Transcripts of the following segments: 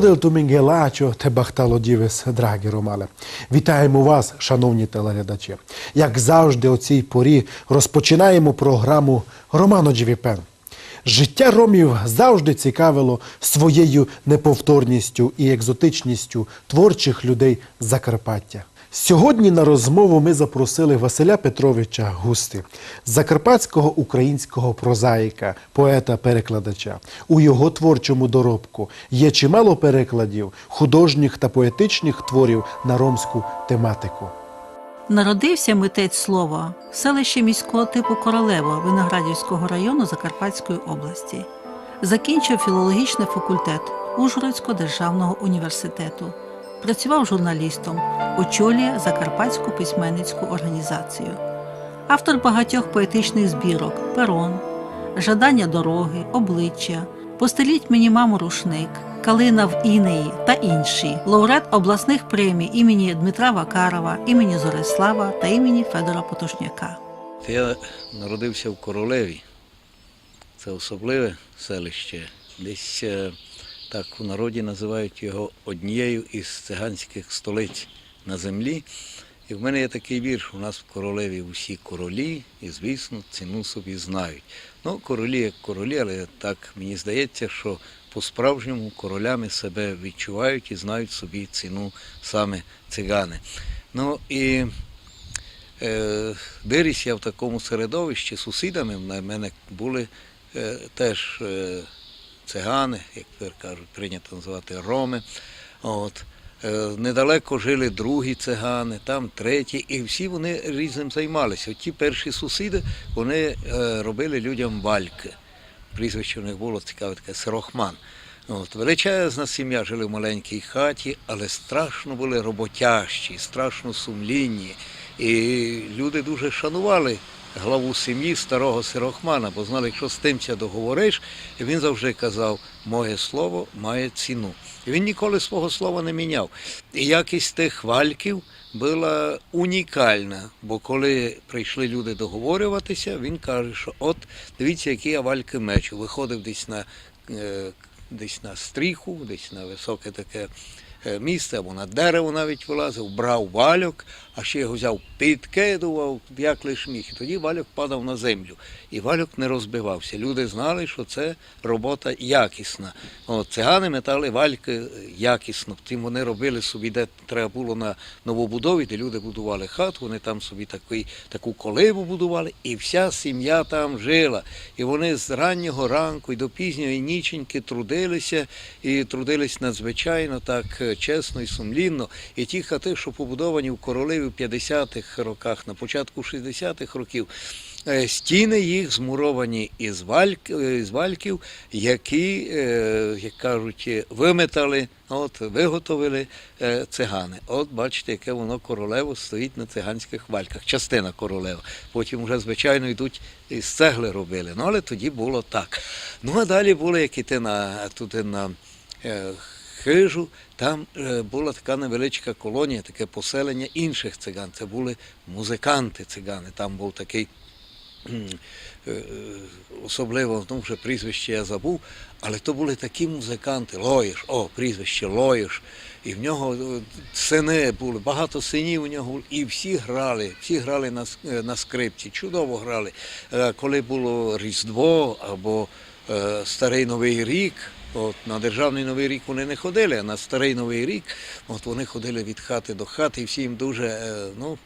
Bello Мінгелачо те бахтало дівес, драгі Ромале. Вітаємо вас, шановні телеглядачі. Як завжди, о цій порі розпочинаємо програму Романо Джівіпен. Життя ромів завжди цікавило своєю неповторністю і екзотичністю творчих людей Закарпаття. Сьогодні на розмову ми запросили Василя Петровича Густи, закарпатського українського прозаїка, поета-перекладача. У його творчому доробку є чимало перекладів художніх та поетичних творів на ромську тематику. Народився митець слова в селищі міського типу Королево Виноградівського району Закарпатської області. Закінчив філологічний факультет Ужгородського державного університету. Працював журналістом, очолює Закарпатську письменницьку організацію. Автор багатьох поетичних збірок Перон, Жадання дороги, обличчя, Постеліть мені маму рушник, Калина в Інеї та інші. Лауреат обласних премій імені Дмитра Вакарова, імені Зорислава та імені Федора Потушняка. Я народився в Королеві. Це особливе селище. Десь е, так у народі називають його однією із циганських столиць на землі. І в мене є такий вірш, у нас в королеві усі королі, і, звісно, ціну собі знають. Ну, королі як королі, але так мені здається, що по-справжньому королями себе відчувають і знають собі ціну саме цигани. Ну і Е, Виріс я в такому середовищі сусідами. В мене були е, теж е, цигани, як тепер кажуть, прийнято називати роми. От. Е, Недалеко жили другі цигани, там треті, і всі вони різним займалися. От ті перші сусіди вони е, робили людям вальки. Прізвище у них було цікаве таке Сирохман. От, величезна сім'я жили в маленькій хаті, але страшно були роботящі, страшно сумлінні. І люди дуже шанували главу сім'ї старого Сирохмана, бо знали, якщо з тимця договориш, він завжди казав, моє слово має ціну. І він ніколи свого слова не міняв. І якість тих вальків була унікальна, бо коли прийшли люди договорюватися, він каже, що от дивіться, які я вальки мечу. Виходив десь на е, десь на стріху, десь на високе таке е, місце, або на дерево навіть вилазив, брав вальок, а ще його взяв, підкидував, як лиш міг. І тоді вальок падав на землю. І вальок не розбивався. Люди знали, що це робота якісна. От, цигани метали вальки якісно. Втім, вони робили собі, де треба було на новобудові, де люди будували хату, вони там собі такий, таку коливу будували, і вся сім'я там жила. І вони з раннього ранку і до пізньої ніченьки трудилися, і трудились надзвичайно так е, чесно і сумлінно. І ті хати, що побудовані в королеві 50-х роках, на початку 60-х років, е, стіни їх змуровані із, е, вальків, які, е, як кажуть, виметали, от, виготовили цигани. От бачите, яке воно королево стоїть на циганських вальках, частина королева. Потім вже, звичайно, йдуть із цегли робили. Ну, але тоді було так. Ну, а далі були, як іти на, туди на хижу, там е, була така невеличка колонія, таке поселення інших циган. Це були музиканти цигани. Там був такий е, е, особливо, ну вже прізвище я забув, але то були такі музиканти, Лоїш, о, прізвище Лоїш. І в нього сини були, багато синів у нього, і всі грали, всі грали на, на скрипці, чудово грали. Коли було Різдво або Старий Новий рік, От на державний новий рік вони не ходили, а на старий новий рік от вони ходили від хати до хати, і всі їм дуже е, ну,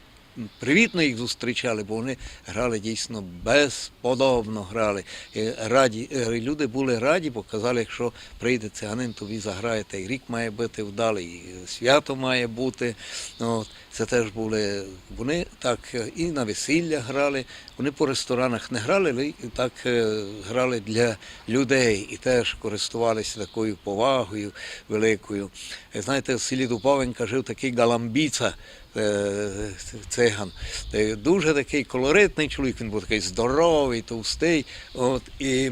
привітно їх зустрічали, бо вони грали дійсно безподобно грали. І раді, е, люди були раді, бо казали, якщо прийде циганин, то ви заграєте, і рік має бути вдалий, і свято має бути. От, це теж були, вони так е, і на весілля грали, вони по ресторанах не грали, але так е, грали для людей і теж користувалися такою повагою великою. Е, Знаєте, в селі Дубовенька жив такий галамбіца, е, циган. Е, Дуже такий колоритний чоловік, він був такий здоровий, товстий. От, і Е,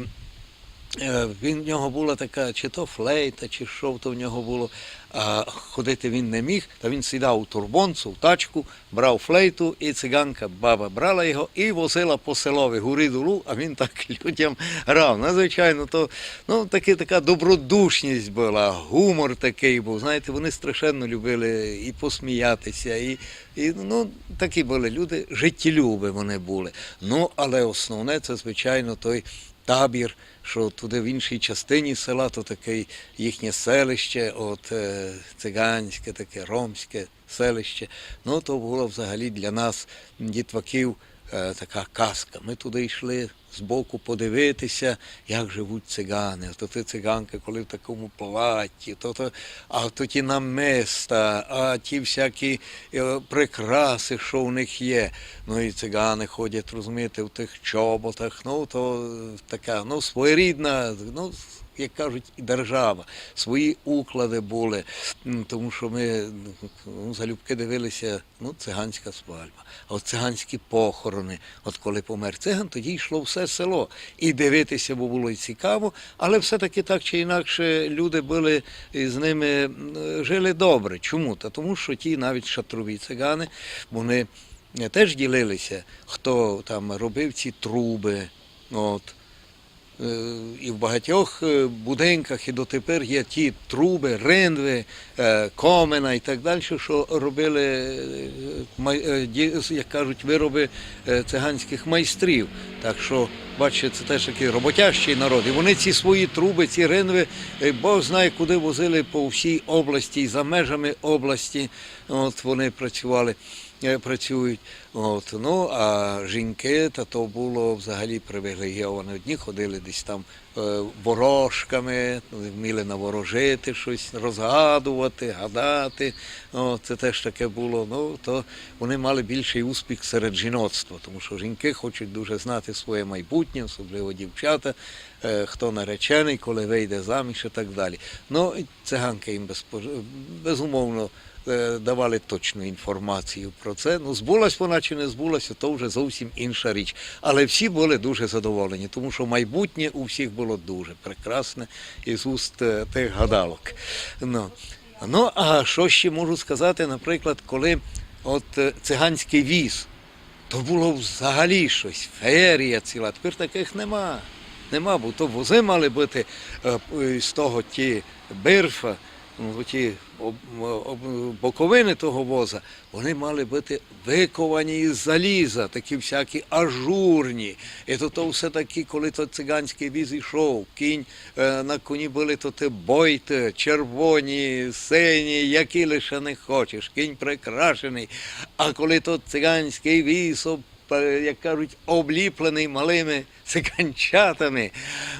Він в нього була така, чи то флейта, чи що то в нього було. А ходити він не міг, та він сідав у турбонцу, в тачку, брав флейту, і циганка баба брала його і возила по селові гурі долу, а він так людям грав. Надзвичайно, то ну, таки, така добродушність була, гумор такий був. Знаєте, вони страшенно любили і посміятися, і, і ну, такі були люди, життєлюби вони були. Ну, але основне це, звичайно, той табір, що туди в іншій частині села, то таке їхнє селище, от е, циганське, таке ромське селище. Ну, то було взагалі для нас, дітваків, така казка. Ми туди йшли збоку подивитися, як живуть цигани. То ти циганки, коли в такому платі, то, то, а то ті намиста, а ті всякі е, прикраси, що в них є. Ну і цигани ходять, розумієте, в тих чоботах. Ну, то е, така, ну, своєрідна, ну, як кажуть, і держава. Свої уклади були, тому що ми ну, залюбки дивилися, ну, циганська свадьба, а от циганські похорони. От коли помер циган, тоді йшло все село. І дивитися, бо було і цікаво, але все-таки так чи інакше люди були з ними жили добре. Чому? Та тому що ті навіть шатрові цигани, вони е, теж ділилися, хто там робив ці труби. От. Е, І в багатьох е, будинках і дотепер є ті труби, ринви, е, комена і так далі, що робили, як кажуть, вироби циганських майстрів. Так що, бачите, це теж такий роботящий народ. І вони ці свої труби, ці ринви, Бог знає, куди возили по всій області і за межами області. От вони працювали працюють. От, ну, а жінки, та то було взагалі привілегіовано. Одні ходили десь там е, ворожками, вміли наворожити щось, розгадувати, гадати. О, це теж таке було. Ну, то вони мали більший успіх серед жіноцтва, тому що жінки хочуть дуже знати своє майбутнє, особливо дівчата, е, хто наречений, коли вийде заміж і так далі. Ну, циганки їм безумовно е, давали точну інформацію про це. Ну, збулась вона чи не збулася, то вже зовсім інша річ. Але всі були дуже задоволені, тому що майбутнє у всіх було дуже прекрасне із уст е, тих гадалок. Ну, ну а що ще можу сказати, наприклад, коли от е, циганський віз, то було взагалі щось, феєрія ціла, тепер таких нема. Нема, бо то вози мали бути е, з того ті бирфа, ті об- об- боковини того воза, вони мали бути виковані із заліза, такі всякі ажурні. І то, то все таки, коли то циганський віз йшов, кінь е, на коні були то ти бойти, червоні, сині, які лише не хочеш, кінь прикрашений. А коли то циганський віз як кажуть, обліплений малими циканчатами.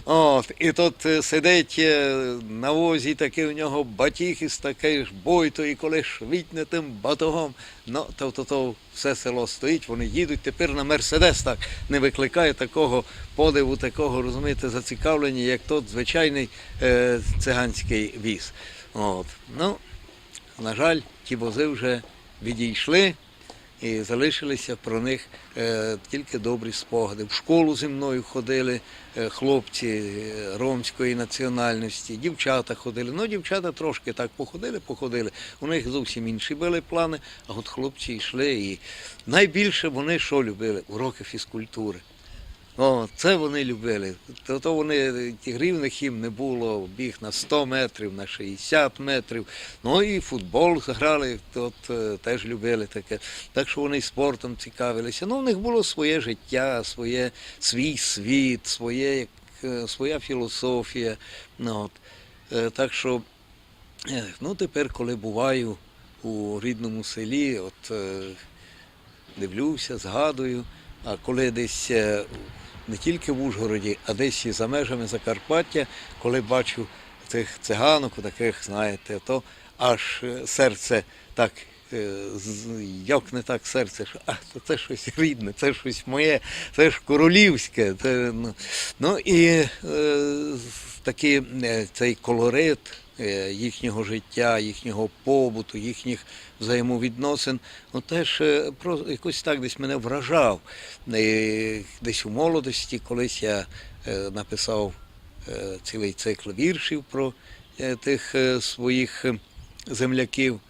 От, і тут е, сидить е, на возі такий у нього батіг із такий ж бойто, і коли швітне тим батогом, ну, то, то, то все село стоїть, вони їдуть. Тепер на Мерседес так не викликає такого подиву, такого, розумієте, зацікавлення, як тот звичайний е, циганський віз. От. Ну, на жаль, ті вози вже відійшли і залишилися про них е, тільки добрі спогади. В школу зі мною ходили е, хлопці е, ромської національності, дівчата ходили. Ну, дівчата трошки так походили, походили. У них зовсім інші були плани, а от хлопці йшли. І найбільше вони що любили? Уроки фізкультури. О, це вони любили. То, вони тігрівних їм не було, біг на 100 метрів, на 60 метрів. Ну і футбол грали, тут е, теж любили таке. Так що вони спортом цікавилися. Ну, у них було своє життя, своє, свій світ, своє, е, своя філософія. Ну, от. Е, Так що, ну тепер, коли буваю у рідному селі, от дивлюся, згадую. А коли десь не тільки в Ужгороді, а десь і за межами Закарпаття, коли бачу цих циганок, таких, знаєте, то аж е, серце так. е, Як не так серце, що а, це щось рідне, це щось моє, це ж королівське. Це, ну, ну і е, такий е, цей колорит їхнього життя, їхнього побуту, їхніх взаємовідносин, ну теж е, про якось так десь мене вражав. Е, Десь у молодості колись я е, написав е, цілий цикл віршів про е, тих е, своїх е, земляків,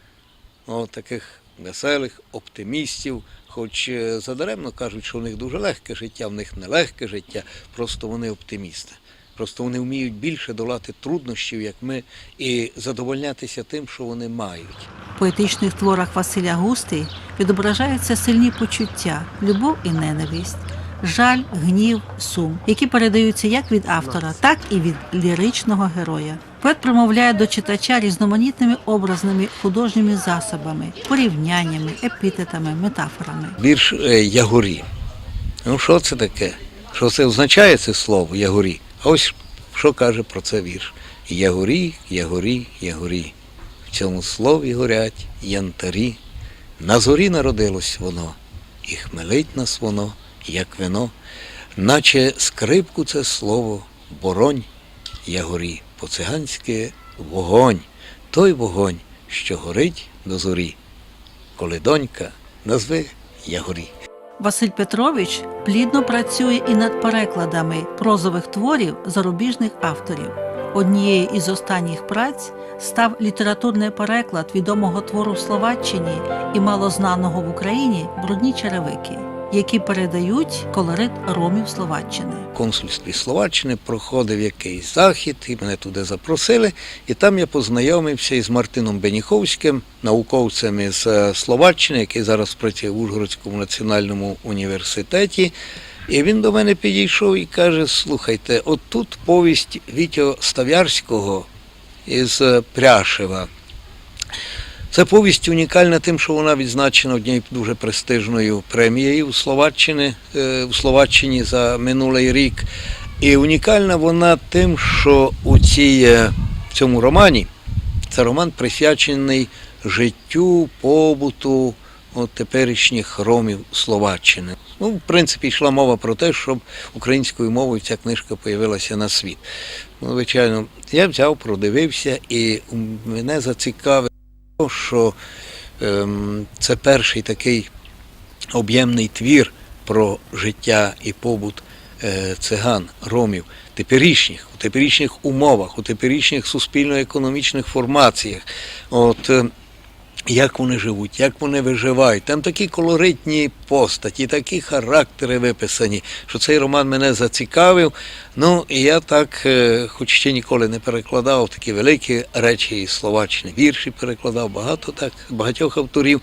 о, таких веселих оптимістів. Хоч е, задаремно кажуть, що у них дуже легке життя, в них не легке життя, просто вони оптимісти. Просто вони вміють більше долати труднощів, як ми, і задовольнятися тим, що вони мають. В поетичних творах Василя Густи відображаються сильні почуття, любов і ненависть, жаль, гнів, сум, які передаються як від автора, так і від ліричного героя. Поет промовляє до читача різноманітними образними художніми засобами, порівняннями, епітетами, метафорами. Вірш е, Ягорі. Ну, що це таке? Що це означає це слово Ягорі? Ось що каже про це вірш. Ягорі, ягорі, ягорі. В цьому слові горять янтарі. На зорі народилось воно, і хмелить нас воно, як вино, наче скрипку це слово боронь, ягорі, по-циганськи вогонь, той вогонь, що горить до зорі. Коли донька назви Ягорі. Василь Петрович плідно працює і над перекладами прозових творів зарубіжних авторів. Однією із останніх праць став літературний переклад відомого твору в Словаччині і малознаного в Україні брудні черевики, які передають колорит ромів Словаччини. Консульстві Словаччини проходив якийсь захід, і мене туди запросили. І там я познайомився із Мартином Беніховським, науковцем із е, Словаччини, який зараз працює в Ужгородському національному університеті. І він до мене підійшов і каже: слухайте, от тут повість Вітьо Ставярського із е, Пряшева. Це повість унікальна тим, що вона відзначена однією дуже престижною премією у Словаччині, е, у Словаччині за минулий рік. І унікальна вона тим, що у цій, е, в цьому романі це роман присвячений життю, побуту от, теперішніх ромів Словаччини. Ну, в принципі, йшла мова про те, щоб українською мовою ця книжка появилася на світ. Ну, звичайно, я взяв, продивився, і мене зацікавило, що ем, це перший такий об'ємний твір про життя і побут е, циган, ромів, теперішніх, у теперішніх умовах, у теперішніх суспільно-економічних формаціях. От, е, як вони живуть, як вони виживають. Там такі колоритні постаті, такі характери виписані, що цей роман мене зацікавив. Ну, і я так, е, хоч ще ніколи не перекладав такі великі речі із Словаччини, вірші перекладав, багато так, багатьох авторів.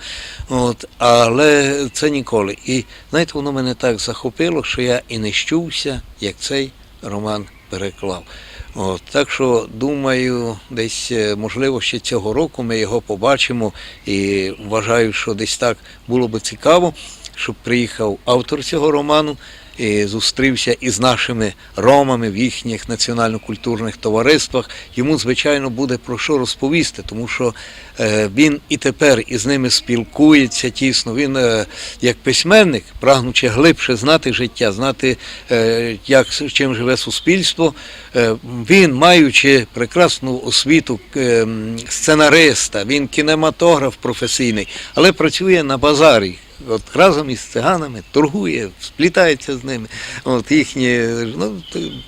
От, але це ніколи. І знаєте, воно мене так захопило, що я і не щувся, як цей роман переклав. От, так що думаю, десь е, можливо ще цього року ми його побачимо і вважаю, що десь так було би цікаво, щоб приїхав автор цього роману зустрівся із нашими ромами в їхніх національно-культурних товариствах. Йому, звичайно, буде про що розповісти, тому що е, він і тепер із ними спілкується тісно. Він е, як письменник, прагнучи глибше знати життя, знати, е, як чим живе суспільство. Він, маючи прекрасну освіту сценариста, він кінематограф професійний, але працює на базарі. От разом із циганами торгує, сплітається з ними. От їхні, ну,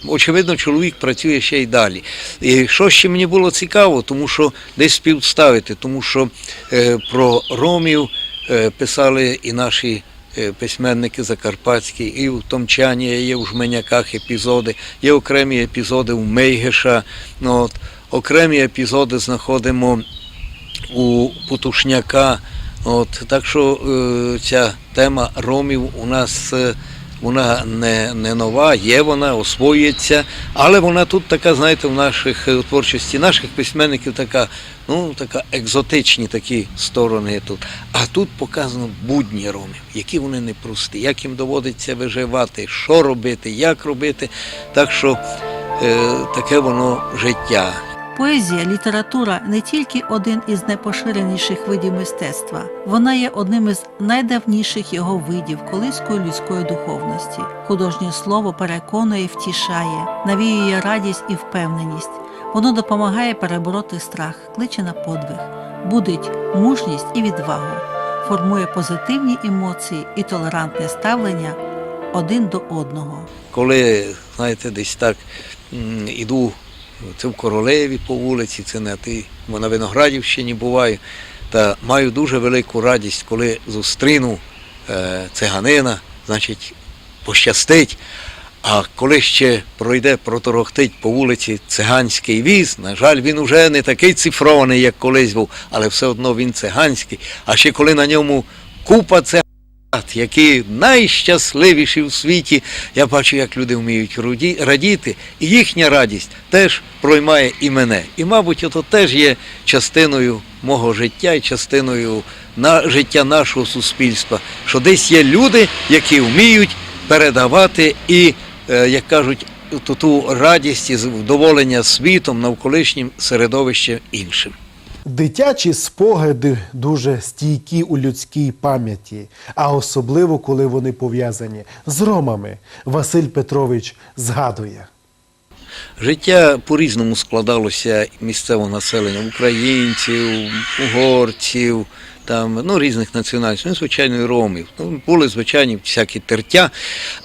очевидно, чоловік працює ще й далі. І що ще мені було цікаво, тому що десь співставити, тому що е, про ромів е, писали і наші е, письменники закарпатські, і в Томчані, є в Жменяках епізоди, є окремі епізоди у Мейгеша. Ну, от, окремі епізоди знаходимо у Путушняка. От, так що е, ця тема ромів у нас е, вона не, не нова, є вона, освоюється, але вона тут така, знаєте, в наших е, творчості наших письменників така, ну, така екзотичні такі сторони тут. А тут показано будні ромів, які вони непрості, як їм доводиться виживати, що робити, як робити. Так що е, таке воно життя. Поезія, література не тільки один із найпоширеніших видів мистецтва, вона є одним із найдавніших його видів колиської людської духовності. Художнє слово переконує, втішає, навіює радість і впевненість. Воно допомагає перебороти страх, кличе на подвиг, будить мужність і відвагу, формує позитивні емоції і толерантне ставлення один до одного. коли, знаєте, десь так іду це в Королеві по вулиці, це на ти, на Виноградівщині буваю. Та маю дуже велику радість, коли зустріну е, циганина, значить, пощастить. А коли ще пройде, проторохтить по вулиці циганський віз, на жаль, він уже не такий цифрований, як колись був, але все одно він циганський. А ще коли на ньому купа циган, які найщасливіші в світі, я бачу, як люди вміють радіти, і їхня радість теж проймає і мене. І, мабуть, ото теж є частиною мого життя і частиною на життя нашого суспільства, що десь є люди, які вміють передавати і, е, як кажуть, ту, радість і задоволення світом, навколишнім середовищем іншим. Дитячі спогади дуже стійкі у людській пам'яті, а особливо коли вони пов'язані з ромами. Василь Петрович згадує. Життя по-різному складалося місцевого населення українців, угорців, там, ну, різних національностей, ну, звичайно, і ромів. Ну, були звичайні всякі тертя,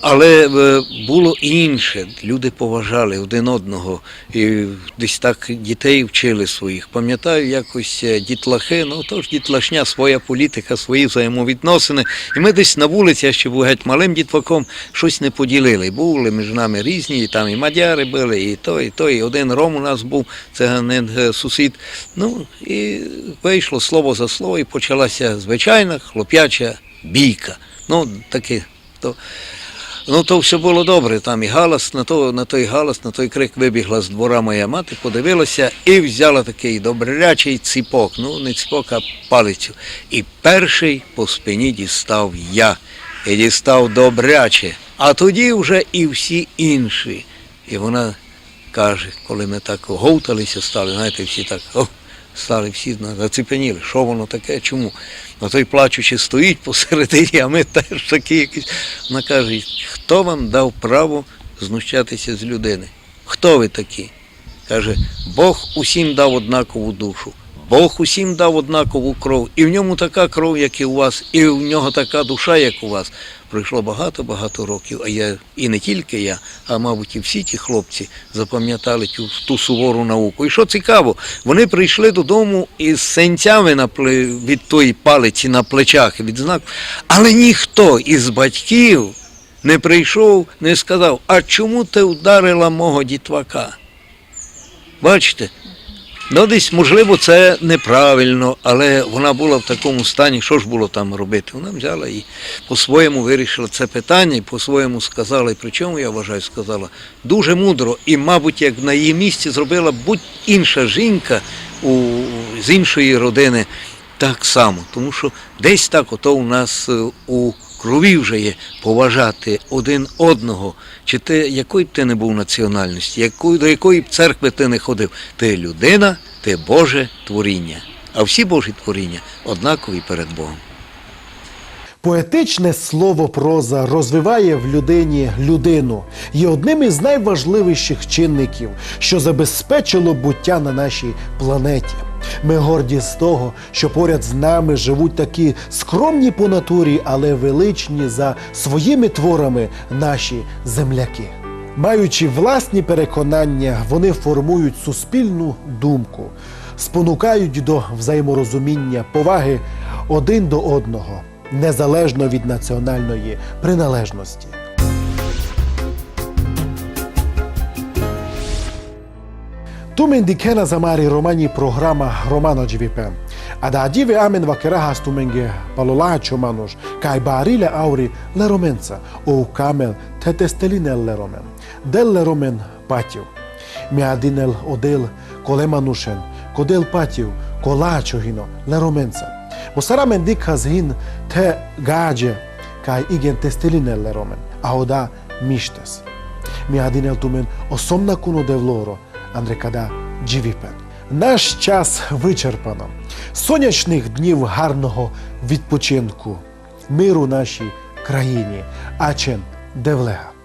але е, було інше. Люди поважали один одного. І десь так дітей вчили своїх. Пам'ятаю, якось е, дітлахи, ну тож дітлашня, своя політика, свої взаємовідносини. І ми десь на вулиці, я ще був геть малим дітваком, щось не поділили. Були між нами різні, і там і мадяри були, і то, і то, і один ром у нас був, циганин е, сусід. Ну, і вийшло слово за слово, і почалася звичайна хлоп'яча бійка. Ну, таке. То, Ну, то все було добре. Там і галас, на, то, на той галас, на той крик вибігла з двора моя мати, подивилася і взяла такий добрячий ціпок. Ну, не ціпок, а палицю. І перший по спині дістав я. І дістав добряче. А тоді вже і всі інші. І вона каже, коли ми так говталися, стали, знаєте, всі так. О, стали всі зацепеніли. Що воно таке? Чому? А той плачучи стоїть посередині, а ми теж такі якісь. Вона каже, хто вам дав право знущатися з людини? Хто ви такі? Каже, Бог усім дав однакову душу. Бог усім дав однакову кров, і в ньому така кров, як і у вас, і в нього така душа, як у вас. Пройшло багато-багато років, а я і не тільки я, а мабуть, і всі ті хлопці запам'ятали ту, ту сувору науку. І що цікаво, вони прийшли додому із сенцями на від тої палиці на плечах від знаку, але ніхто із батьків не прийшов, не сказав, а чому ти вдарила мого дітвака? Бачите? Ну, десь, можливо, це неправильно, але вона була в такому стані, що ж було там робити? Вона взяла і по-своєму вирішила це питання, і по-своєму сказала, і причому, я вважаю, сказала дуже мудро. І, мабуть, як на її місці зробила будь інша жінка у, з іншої родини так само. Тому що десь так ото у нас е, у крові вже є поважати один одного. Чи ти якої б ти не був національності, якої, до якої б церкви ти не ходив, ти людина, ти Боже творіння. А всі Божі творіння однакові перед Богом. Поетичне слово проза розвиває в людині людину, є одним із найважливіших чинників, що забезпечило буття на нашій планеті. Ми горді з того, що поряд з нами живуть такі скромні по натурі, але величні за своїми творами наші земляки. Маючи власні переконання, вони формують суспільну думку, спонукають до взаєморозуміння, поваги один до одного, незалежно від національної приналежності. Ad agive amen vakeraha stumenge palolacho manush, kai barile auri le romenza, o kamel te testeline le romen. Del le romen patiu. Mi adinel odel kolemanushen, kodel romenza. Mosara mendik te gađe, kai igen testeline le romen, a oda mishtes. Mi adinel tumen осомна куно девлоро, Андрекада Джівіпен. Наш час вичерпано. Сонячних днів гарного відпочинку, миру нашій країні. Ачен Девлега.